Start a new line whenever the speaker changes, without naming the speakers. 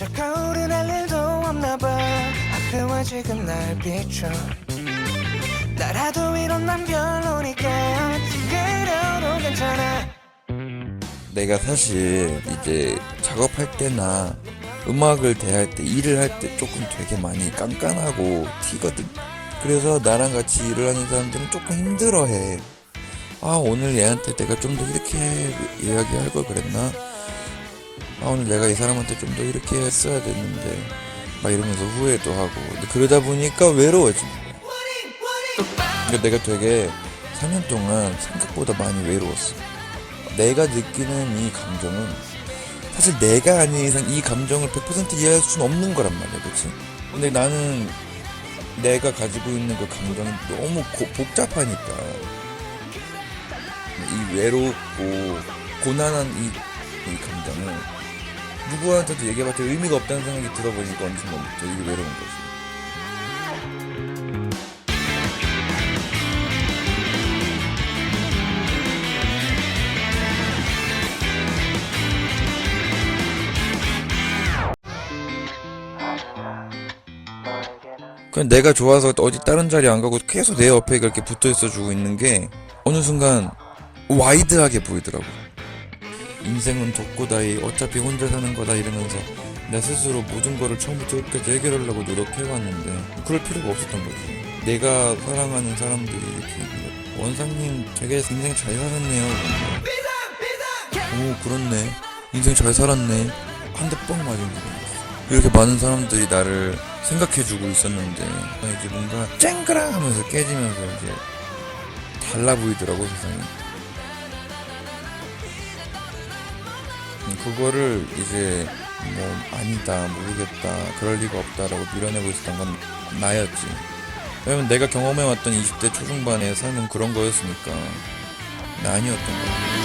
저 거울은 할 일도 없나 봐 앞에와 지금 날 비춰 나라도 이런 난 별로니까 그래도 괜찮아
내가 사실 이제 작업할 때나 음악을 대할 때 일을 할 때 조금 되게 많이 깐깐하고 튀거든. 그래서 나랑 같이 일을 하는 사람들은 조금 힘들어해. 아 오늘 얘한테 내가 좀 더 이렇게 이야기할 걸 그랬나? 아 오늘 내가 이 사람한테 좀 더 이렇게 했어야 됐는데 막 이러면서 후회도 하고 근데 그러다 보니까 외로워지. 그러니까 내가 되게 3년 동안 생각보다 많이 외로웠어. 내가 느끼는 이 감정은 사실 내가 아닌 이상 이 감정을 100% 이해할 수는 없는 거란 말이야, 그치? 근데 나는 내가 가지고 있는 그 감정이 너무 고- 복잡하니까 이 외롭고 고난한 이, 이 감정을 누구한테도 얘기해봤자 의미가 없다는 생각이 들어보니까 어느 순간부터 이게 외로운 거지. 그냥 내가 좋아서 어디 다른 자리 안 가고 계속 내 옆에 그렇게 붙어 있어 주고 있는 게 어느 순간 와이드하게 보이더라고. 인생은 독고다이 어차피 혼자 사는 거다 이러면서 내 스스로 모든 거를 처음부터 끝까지 해결하려고 노력해왔는데 그럴 필요가 없었던 거지. 내가 사랑하는 사람들이 이렇게 원상님 되게 인생 잘 살았네요. 오 그렇네. 인생 잘 살았네. 한 대 뻥 맞은 거야. 이렇게 많은 사람들이 나를 생각해주고 있었는데 이제 뭔가 쨍그랑 하면서 깨지면서 이제 달라 보이더라고 세상이 그거를 이제 뭐 아니다 모르겠다 그럴 리가 없다라고 밀어내고 있었던 건 나였지. 왜냐면 내가 경험해왔던 20대 초중반의 삶은 그런 거였으니까. 나 아니었던 거야